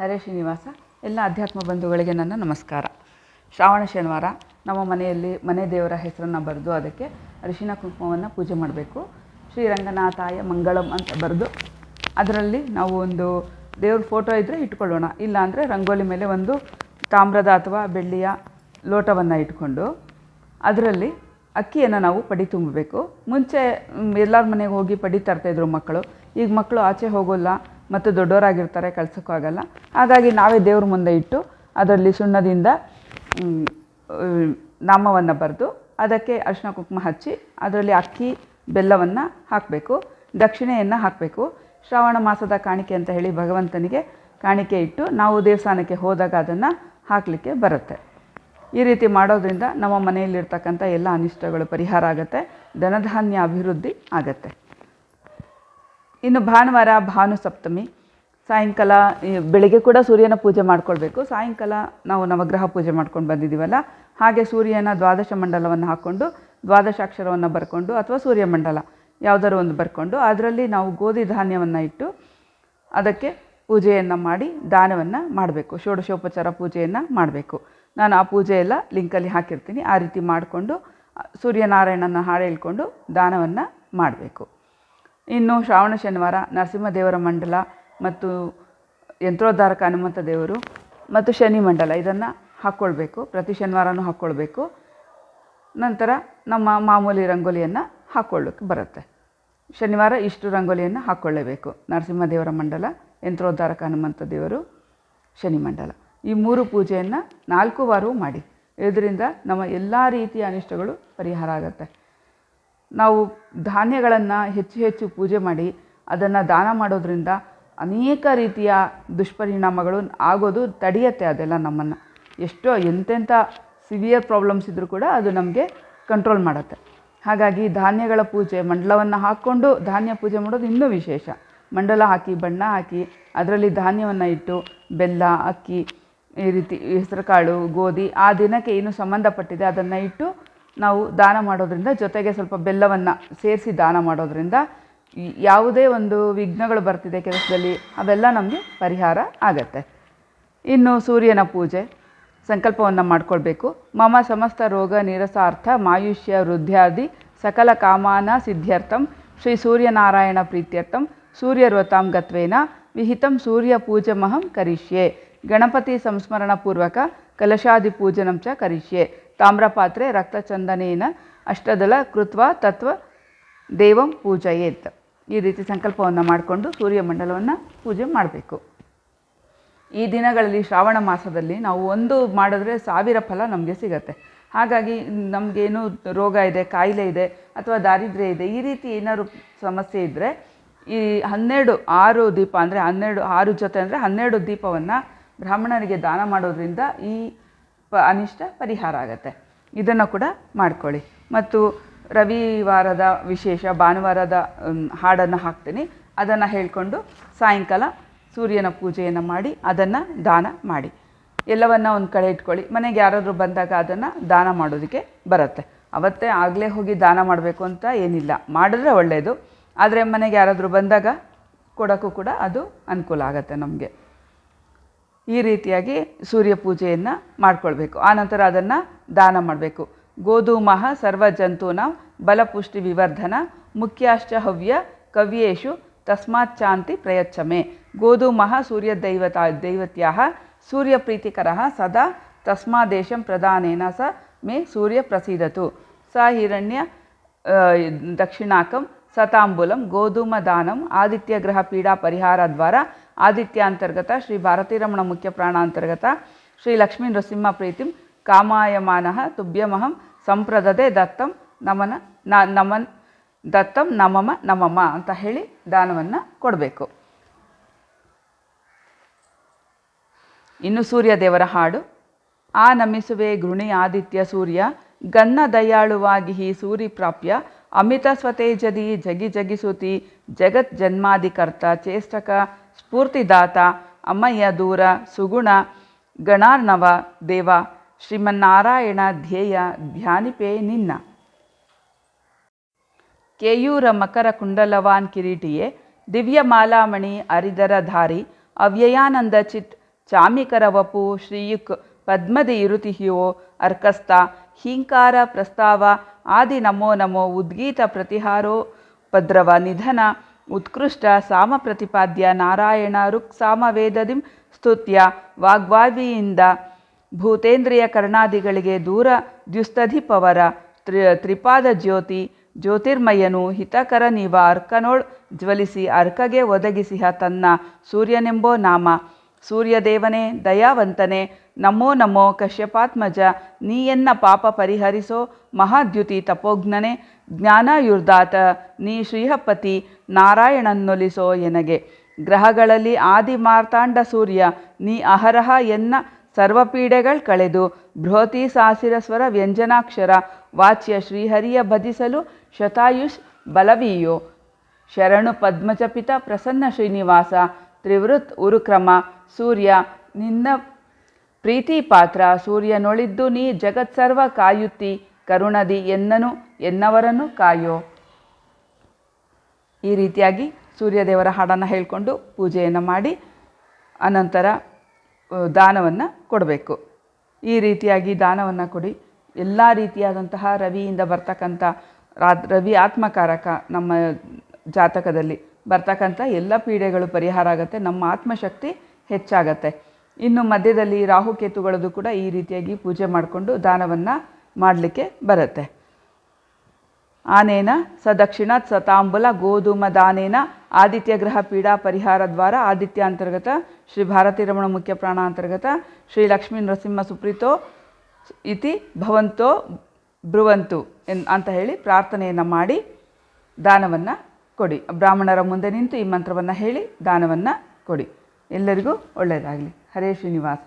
ಹರೇ ಶ್ರೀನಿವಾಸ. ಎಲ್ಲ ಅಧ್ಯಾತ್ಮ ಬಂಧುಗಳಿಗೆ ನನ್ನ ನಮಸ್ಕಾರ. ಶ್ರಾವಣ ಶನಿವಾರ, ನಮ್ಮ ಮನೆಯಲ್ಲಿ ಮನೆ ದೇವರ ಹೆಸರನ್ನು ಬರೆದು ಅದಕ್ಕೆ ಅರಿಶಿನ ಕುಂಕುಮವನ್ನು ಪೂಜೆ ಮಾಡಬೇಕು. ಶ್ರೀರಂಗನಾಥಾಯ ಮಂಗಳಂ ಅಂತ ಬರೆದು ಅದರಲ್ಲಿ ನಾವು ಒಂದು ದೇವ್ರ ಫೋಟೋ ಇದ್ದರೆ ಇಟ್ಕೊಳ್ಳೋಣ. ಇಲ್ಲಾಂದರೆ ರಂಗೋಲಿ ಮೇಲೆ ಒಂದು ತಾಮ್ರದ ಅಥವಾ ಬೆಳ್ಳಿಯ ಲೋಟವನ್ನು ಇಟ್ಕೊಂಡು ಅದರಲ್ಲಿ ಅಕ್ಕಿಯನ್ನು ನಾವು ಪಡಿ ತುಂಬಬೇಕು. ಮುಂಚೆ ಎಲ್ಲರ ಮನೆಗೆ ಹೋಗಿ ಪಡಿ ತರ್ತಾಯಿದ್ರು ಮಕ್ಕಳು. ಈಗ ಮಕ್ಕಳು ಆಚೆ ಹೋಗೋಲ್ಲ. ಮತ್ತು ದೊಡ್ಡವರಾಗಿರ್ತಾರೆ, ಕಳ್ಸೋಕ್ಕೂ ಆಗಲ್ಲ. ಹಾಗಾಗಿ ನಾವೇ ದೇವ್ರ ಮುಂದೆ ಇಟ್ಟು ಅದರಲ್ಲಿ ಸುಣ್ಣದಿಂದ ನಾಮವನ್ನು ಬರೆದು ಅದಕ್ಕೆ ಅರಿಶಿನ ಕುಂಕುಮ ಹಚ್ಚಿ ಅದರಲ್ಲಿ ಅಕ್ಕಿ, ಬೆಲ್ಲವನ್ನು ಹಾಕಬೇಕು, ದಕ್ಷಿಣೆಯನ್ನು ಹಾಕಬೇಕು. ಶ್ರಾವಣ ಮಾಸದ ಕಾಣಿಕೆ ಅಂತ ಹೇಳಿ ಭಗವಂತನಿಗೆ ಕಾಣಿಕೆ ಇಟ್ಟು ನಾವು ದೇವಸ್ಥಾನಕ್ಕೆ ಹೋದಾಗ ಅದನ್ನು ಹಾಕಲಿಕ್ಕೆ ಬರುತ್ತೆ. ಈ ರೀತಿ ಮಾಡೋದ್ರಿಂದ ನಮ್ಮ ಮನೆಯಲ್ಲಿರ್ತಕ್ಕಂಥ ಎಲ್ಲ ಅನಿಷ್ಟಗಳು ಪರಿಹಾರ ಆಗುತ್ತೆ, ಧನಧಾನ್ಯ ಅಭಿವೃದ್ಧಿ ಆಗತ್ತೆ. ಇನ್ನು ಭಾನುವಾರ ಭಾನು ಸಪ್ತಮಿ ಸಾಯಂಕಾಲ ಬೆಳಿಗ್ಗೆ ಕೂಡ ಸೂರ್ಯನ ಪೂಜೆ ಮಾಡ್ಕೊಳ್ಬೇಕು. ಸಾಯಂಕಾಲ ನಾವು ನವಗ್ರಹ ಪೂಜೆ ಮಾಡ್ಕೊಂಡು ಬಂದಿದ್ದೀವಲ್ಲ, ಹಾಗೆ ಸೂರ್ಯನ ದ್ವಾದಶ ಮಂಡಲವನ್ನು ಹಾಕ್ಕೊಂಡು, ದ್ವಾದಶಾಕ್ಷರವನ್ನು ಬರ್ಕೊಂಡು ಅಥವಾ ಸೂರ್ಯ ಮಂಡಲ ಯಾವುದಾದ್ರು ಒಂದು ಬರ್ಕೊಂಡು, ಅದರಲ್ಲಿ ನಾವು ಗೋಧಿ ಧಾನ್ಯವನ್ನು ಇಟ್ಟು ಅದಕ್ಕೆ ಪೂಜೆಯನ್ನು ಮಾಡಿ ದಾನವನ್ನು ಮಾಡಬೇಕು. ಷೋಡಶೋಪಚಾರ ಪೂಜೆಯನ್ನು ಮಾಡಬೇಕು. ನಾನು ಆ ಪೂಜೆ ಎಲ್ಲ ಲಿಂಕಲ್ಲಿ ಹಾಕಿರ್ತೀನಿ. ಆ ರೀತಿ ಮಾಡಿಕೊಂಡು, ಸೂರ್ಯನಾರಾಯಣನ ಹಾಡು ಹೇಳ್ಕೊಂಡು ದಾನವನ್ನು ಮಾಡಬೇಕು. ಇನ್ನು ಶ್ರಾವಣ ಶನಿವಾರ ನರಸಿಂಹದೇವರ ಮಂಡಲ ಮತ್ತು ಯಂತ್ರೋದ್ಧಾರಕ ಹನುಮಂತ ದೇವರು ಮತ್ತು ಶನಿ ಮಂಡಲ, ಇದನ್ನು ಹಾಕ್ಕೊಳ್ಬೇಕು ಪ್ರತಿ ಶನಿವಾರನೂ ಹಾಕ್ಕೊಳ್ಬೇಕು ನಂತರ ನಮ್ಮ ಮಾಮೂಲಿ ರಂಗೋಲಿಯನ್ನು ಹಾಕ್ಕೊಳ್ಳೋಕ್ಕೆ ಬರುತ್ತೆ. ಶನಿವಾರ ಇಷ್ಟು ರಂಗೋಲಿಯನ್ನು ಹಾಕ್ಕೊಳ್ಳೇಬೇಕು ನರಸಿಂಹದೇವರ ಮಂಡಲ ಯಂತ್ರೋದ್ಧಾರಕ ಹನುಮಂತ ದೇವರು, ಶನಿ ಮಂಡಲ. ಈ ಮೂರು ಪೂಜೆಯನ್ನು ನಾಲ್ಕು ವಾರವೂ ಮಾಡಿ. ಇದರಿಂದ ನಮ್ಮ ಎಲ್ಲ ರೀತಿಯ ಅನಿಷ್ಟಗಳು ಪರಿಹಾರ ಆಗುತ್ತೆ. ನಾವು ಧಾನ್ಯಗಳನ್ನು ಹೆಚ್ಚು ಹೆಚ್ಚು ಪೂಜೆ ಮಾಡಿ ಅದನ್ನು ದಾನ ಮಾಡೋದ್ರಿಂದ ಅನೇಕ ರೀತಿಯ ದುಷ್ಪರಿಣಾಮಗಳು ಆಗೋದು ತಡೆಯುತ್ತೆ ಅದೆಲ್ಲ ನಮ್ಮನ್ನು. ಎಷ್ಟೋ ಎಂತೆಂಥ ಸಿವಿಯರ್ ಪ್ರಾಬ್ಲಮ್ಸ್ ಇದ್ದರೂ ಕೂಡ ಅದು ನಮಗೆ ಕಂಟ್ರೋಲ್ ಮಾಡುತ್ತೆ. ಹಾಗಾಗಿ ಧಾನ್ಯಗಳ ಪೂಜೆ, ಮಂಡಲವನ್ನು ಹಾಕ್ಕೊಂಡು ಧಾನ್ಯ ಪೂಜೆ ಮಾಡೋದು ಇನ್ನೂ ವಿಶೇಷ. ಮಂಡಲ ಹಾಕಿ, ಬಣ್ಣ ಹಾಕಿ, ಅದರಲ್ಲಿ ಧಾನ್ಯವನ್ನು ಇಟ್ಟು ಬೆಲ್ಲ, ಅಕ್ಕಿ, ಈ ರೀತಿ, ಹೆಸರುಕಾಳು, ಗೋಧಿ ಆ ದಿನಕ್ಕೆ ಏನು ಸಂಬಂಧಪಟ್ಟಿದೆ ಅದನ್ನು ಇಟ್ಟು ನಾವು ದಾನ ಮಾಡೋದ್ರಿಂದ ಜೊತೆಗೆ ಸ್ವಲ್ಪ ಬೆಲ್ಲವನ್ನು ಸೇರಿಸಿ ದಾನ ಮಾಡೋದ್ರಿಂದ ಯಾವುದೇ ಒಂದು ವಿಘ್ನಗಳು ಬರ್ತಿದೆ ಕೆಲಸದಲ್ಲಿ, ಅವೆಲ್ಲ ನಮಗೆ ಪರಿಹಾರ ಆಗತ್ತೆ. ಇನ್ನು ಸೂರ್ಯನ ಪೂಜೆ, ಸಂಕಲ್ಪವನ್ನು ಮಾಡ್ಕೊಳ್ಬೇಕು. ಮಮ ಸಮಸ್ತ ರೋಗ ನಿರಸಾರ್ಥ ಮಾಯುಷ್ಯ ವೃದ್ಧಾದಿ ಸಕಲ ಕಾಮಾನ ಸಿದ್ಧ್ಯರ್ಥಂ, ಶ್ರೀ ಸೂರ್ಯನಾರಾಯಣ ಪ್ರೀತ್ಯರ್ಥಂ, ಸೂರ್ಯರ್ವತಾಂ ಗತ್ವೇನ, ವಿಹಿತಂ ಸೂರ್ಯ ಪೂಜಮಹಂ ಕರಿಷ್ಯೆ. ಗಣಪತಿ ಸಂಸ್ಮರಣ ಪೂರ್ವಕ ಕಲಶಾದಿ ಪೂಜನಂ ಕರಿಷ್ಯೆ. ತಾಮ್ರಪಾತ್ರೆ ರಕ್ತಚಂದನೇನ ಅಷ್ಟದಲ ಕೃತ್ವ, ತತ್ವ, ದೇವಂ ಪೂಜಯೇತ್ ಈ ರೀತಿ ಸಂಕಲ್ಪವನ್ನು ಮಾಡಿಕೊಂಡು ಸೂರ್ಯಮಂಡಲವನ್ನು ಪೂಜೆ ಮಾಡಬೇಕು. ಈ ದಿನಗಳಲ್ಲಿ ಶ್ರಾವಣ ಮಾಸದಲ್ಲಿ ನಾವು ಒಂದು ಮಾಡಿದ್ರೆ ಸಾವಿರ ಫಲ ನಮಗೆ ಸಿಗತ್ತೆ. ಹಾಗಾಗಿ ನಮಗೇನು ರೋಗ ಇದೆ, ಕಾಯಿಲೆ ಇದೆ ಅಥವಾ ದಾರಿದ್ರ್ಯ ಇದೆ, ಈ ರೀತಿ ಏನಾದ್ರು ಸಮಸ್ಯೆ ಇದ್ದರೆ ಈ ಹನ್ನೆರಡು ಆರು ದೀಪ ಅಂದರೆ ಹನ್ನೆರಡು ಆರು ಜೊತೆ ಅಂದರೆ ಹನ್ನೆರಡು ದೀಪವನ್ನು ಬ್ರಾಹ್ಮಣರಿಗೆ ದಾನ ಮಾಡೋದ್ರಿಂದ ಈ ಪ ಅನಿಷ್ಟ ಪರಿಹಾರ ಆಗುತ್ತೆ. ಇದನ್ನು ಕೂಡ ಮಾಡ್ಕೊಳ್ಳಿ. ಮತ್ತು ರವಿವಾರದ ವಿಶೇಷ, ಭಾನುವಾರದ ಹಾಡನ್ನು ಹಾಕ್ತೀನಿ. ಅದನ್ನು ಹೇಳಿಕೊಂಡು ಸಾಯಂಕಾಲ ಸೂರ್ಯನ ಪೂಜೆಯನ್ನು ಮಾಡಿ, ಅದನ್ನು ದಾನ ಮಾಡಿ. ಎಲ್ಲವನ್ನ ಒಂದು ಕಡೆ ಇಟ್ಕೊಳ್ಳಿ. ಮನೆಗೆ ಯಾರಾದರೂ ಬಂದಾಗ ಅದನ್ನು ದಾನ ಮಾಡೋದಕ್ಕೆ ಬರುತ್ತೆ. ಅವತ್ತೇ ಆಗಲೇ ಹೋಗಿ ದಾನ ಮಾಡಬೇಕು ಅಂತ ಏನಿಲ್ಲ. ಮಾಡಿದ್ರೆ ಒಳ್ಳೆಯದು ಆದರೆ ಮನೆಗೆ ಯಾರಾದರೂ ಬಂದಾಗ ಕೊಡೋಕ್ಕೂ ಕೂಡ ಅದು ಅನುಕೂಲ ಆಗುತ್ತೆ ನಮಗೆ. ಈ ರೀತಿಯಾಗಿ ಸೂರ್ಯ ಪೂಜೆಯನ್ನು ಮಾಡ್ಕೊಳ್ಬೇಕು. ಆನಂತರ ಅದನ್ನು ದಾನ ಮಾಡಬೇಕು. ಗೋಧೂಮಃ ಸರ್ವ ಜಂತೂನ ಬಲಪುಷ್ಟಿ ವಿವರ್ಧನ ಮುಖ್ಯಾಶ್ಚ ಹವ್ಯ ಕವ್ಯೇಶು ತಸ್ಮಾತ್ ಶಾಂತಿ ಪ್ರಯಚ್ಛಮೆ. ಗೋಧೂಮಃ ಸೂರ್ಯ ದೈವತ ದೈವತ್ಯ ಸೂರ್ಯ ಪ್ರೀತಿಕರ ಸದಾ ತಸ್ಮಾದೇಶಂ ಪ್ರಧಾನೇನ ಸ ಮೇ ಸೂರ್ಯ ಪ್ರಸೀದತು. ಸ ಹಿರಣ್ಯ ದಕ್ಷಿಣಾಕಂ ಸತಾಂಬುಲಂ ಗೋಧೂಮ ದಾನಂ ಆದಿತ್ಯ ಗ್ರಹ ಪೀಡಾ ಪರಿಹಾರ ದ್ವಾರ ಆದಿತ್ಯ ಅಂತರ್ಗತ ಶ್ರೀ ಭಾರತೀರಮಣ ಮುಖ್ಯ ಪ್ರಾಣ ಅಂತರ್ಗತ ಶ್ರೀ ಲಕ್ಷ್ಮೀ ನೃಸಿಂಹ ಪ್ರೀತಿಂ, ಕಾಮಾಯಮಾನಃ ತುಭ್ಯಮಹಂ ಸಂಪ್ರದದೆ ದತ್ತಂ ನಮನ, ನ, ನಮನ್, ದತ್ತಂ ನಮಮ ನಮಮ ಅಂತ ಹೇಳಿ ದಾನವನ್ನು ಕೊಡಬೇಕು. ಇನ್ನು ಸೂರ್ಯ ದೇವರ ಹಾಡು. ಆ ನಮಿಸುವೆ ಗೃಣಿ ಆದಿತ್ಯ ಸೂರ್ಯ ಗನ್ನ ದಯಾಳುವಾಗಿ ಹಿ ಸೂರಿ ಪ್ರಾಪ್ಯ, ಅಮಿತ ಸ್ವತೇಜದಿ ಜಗಿ ಜಗಿಸುತಿ ಜಗತ್ ಜನ್ಮಾಧಿಕರ್ತ ಚೇಷ್ಟಕ ಸ್ಫೂರ್ತಿದಾತ ಅಮ್ಮಯ್ಯ ದೂರ, ಸುಗುಣ, ಗಣಾರ್ಣವ, ದೇವ, ಶ್ರೀಮನ್ನಾರಾಯಣ ಧ್ಯೇಯ ಧ್ಯಾನಿಪೇ ನಿನ್ನ. ಕೇಯೂರ ಮಕರ ಕುಂಡಲವಾನ್ ಕಿರೀಟಿಯೇ ದಿವ್ಯ ಮಾಲಾಮಣಿ ಅರಿದರ ಧಾರಿ, ಅವ್ಯಯಾನಂದ ಚಿತ್ ಚಾಮಿಕರ ವಪು, ಶ್ರೀಯುಕ್, ಪದ್ಮದಿ ಇರುತಿಹಿಯೋ ಅರ್ಕಸ್ತ ಹೀಂಕಾರ ಪ್ರಸ್ತಾವ, ಆದಿ ನಮೋ ನಮೋ, ಉದ್ಗೀತ ಪ್ರತಿಹಾರೋ ಪದ್ರವ ನಿಧನ ಉತ್ಕೃಷ್ಟ ಸಾಮ ಪ್ರತಿಪಾದ್ಯ ನಾರಾಯಣ ರುಕ್ ಸಾಮವೇದದಿಂ ಸ್ತುತ್ಯ ವಾಗ್ವಾವಿಯಿಂದ ಭೂತೇಂದ್ರಿಯ ಕರ್ಣಾದಿಗಳಿಗೆ ದೂರ ದ್ಯುಸ್ತಧಿಪವರ ತ್ರಿ ತ್ರಿಪಾದ ಜ್ಯೋತಿ ಜ್ಯೋತಿರ್ಮಯನು ಹಿತಕರ ನೀವ ಅರ್ಕನೋಳ್ ಜ್ವಲಿಸಿ ಅರ್ಕಗೆ ಒದಗಿಸಿಹ ತನ್ನ ಸೂರ್ಯನೆಂಬೋ ನಾಮ. ಸೂರ್ಯದೇವನೇ, ದಯಾವಂತನೇ, ನಮೋ ನಮೋ ಕಶ್ಯಪಾತ್ಮಜ ನೀಯನ್ನ ಪಾಪ ಪರಿಹರಿಸೋ ಮಹಾದ್ಯುತಿ ತಪೋಜ್ಞನೆ, ಜ್ಞಾನಾಯುರ್ದಾತ, ನೀ ಶ್ರೀಹಪತಿ ನಾರಾಯಣನ್ನೊಲಿಸೋ ಎನಗೆ. ಗ್ರಹಗಳಲ್ಲಿ ಆದಿ ಮಾರ್ತಾಂಡ ಸೂರ್ಯ, ನೀ ಅಹರಹ ಎನ್ನ ಸರ್ವಪೀಡೆಗಳು ಕಳೆದು, ಬೃಹತಿ ಸಾಸಿರ ಸ್ವರ ವ್ಯಂಜನಾಕ್ಷರ, ವಾಚ್ಯ ಶ್ರೀಹರಿಯ ಭಜಿಸಲು ಶತಾಯುಷ್ ಬಲವೀಯೋ. ಶರಣು ಪದ್ಮಚಪಿತ ಪ್ರಸನ್ನ ಶ್ರೀನಿವಾಸ, ತ್ರಿವೃತ್ ಉರುಕ್ರಮ, ಸೂರ್ಯ, ನಿನ್ನ ಪ್ರೀತಿ ಪಾತ್ರ ಸೂರ್ಯನೊಳಿದ್ದು ನೀ ಜಗತ್ಸರ್ವ ಕಾಯುತ್ತಿ, ಕರುಣದಿ ಎನ್ನನು ಎನ್ನವರನ್ನು ಕಾಯೋ. ಈ ರೀತಿಯಾಗಿ ಸೂರ್ಯದೇವರ ಹಾಡನ್ನು ಹೇಳಿಕೊಂಡು ಪೂಜೆಯನ್ನು ಮಾಡಿ, ಅನಂತರ ದಾನವನ್ನು ಕೊಡಬೇಕು. ಈ ರೀತಿಯಾಗಿ ದಾನವನ್ನು ಕೊಡಿ. ಎಲ್ಲ ರೀತಿಯಾದಂತಹ ರವಿಯಿಂದ ಬರ್ತಕ್ಕಂಥ ರವಿ ಆತ್ಮಕಾರಕ ನಮ್ಮ ಜಾತಕದಲ್ಲಿ ಬರ್ತಕ್ಕಂಥ ಎಲ್ಲ ಪೀಡೆಗಳು ಪರಿಹಾರ ಆಗುತ್ತೆ, ನಮ್ಮ ಆತ್ಮಶಕ್ತಿ ಹೆಚ್ಚಾಗತ್ತೆ. ಇನ್ನು ಮಧ್ಯದಲ್ಲಿ ರಾಹುಕೇತುಗಳದ್ದು ಕೂಡ ಈ ರೀತಿಯಾಗಿ ಪೂಜೆ ಮಾಡಿಕೊಂಡು ದಾನವನ್ನು ಮಾಡಲಿಕ್ಕೆ ಬರುತ್ತೆ. ಆನೇನ ಸ ದಕ್ಷಿಣಾತ್ ಸ ತಾಂಬೂಲ ಗೋಧೂಮ ದಾನೇನ ಆದಿತ್ಯ ಗ್ರಹ ಪೀಡಾ ಪರಿಹಾರ ದ್ವಾರ ಆದಿತ್ಯ ಅಂತರ್ಗತ ಶ್ರೀ ಭಾರತಿ ರಮಣ ಮುಖ್ಯ ಪ್ರಾಣ ಅಂತರ್ಗತ ಶ್ರೀ ಲಕ್ಷ್ಮೀ ನರಸಿಂಹ ಸುಪ್ರೀತೋ ಇತಿ ಭವಂತೋ ಬ್ರುವಂತು ಎನ್ ಅಂತ ಹೇಳಿ ಪ್ರಾರ್ಥನೆಯನ್ನು ಮಾಡಿ ದಾನವನ್ನು ಕೊಡಿ. ಬ್ರಾಹ್ಮಣರ ಮುಂದೆ ನಿಂತು ಈ ಮಂತ್ರವನ್ನು ಹೇಳಿ ದಾನವನ್ನು ಕೊಡಿ. ಎಲ್ಲರಿಗೂ ಒಳ್ಳೆಯದಾಗಲಿ. ಹರೇ ಶ್ರೀನಿವಾಸ.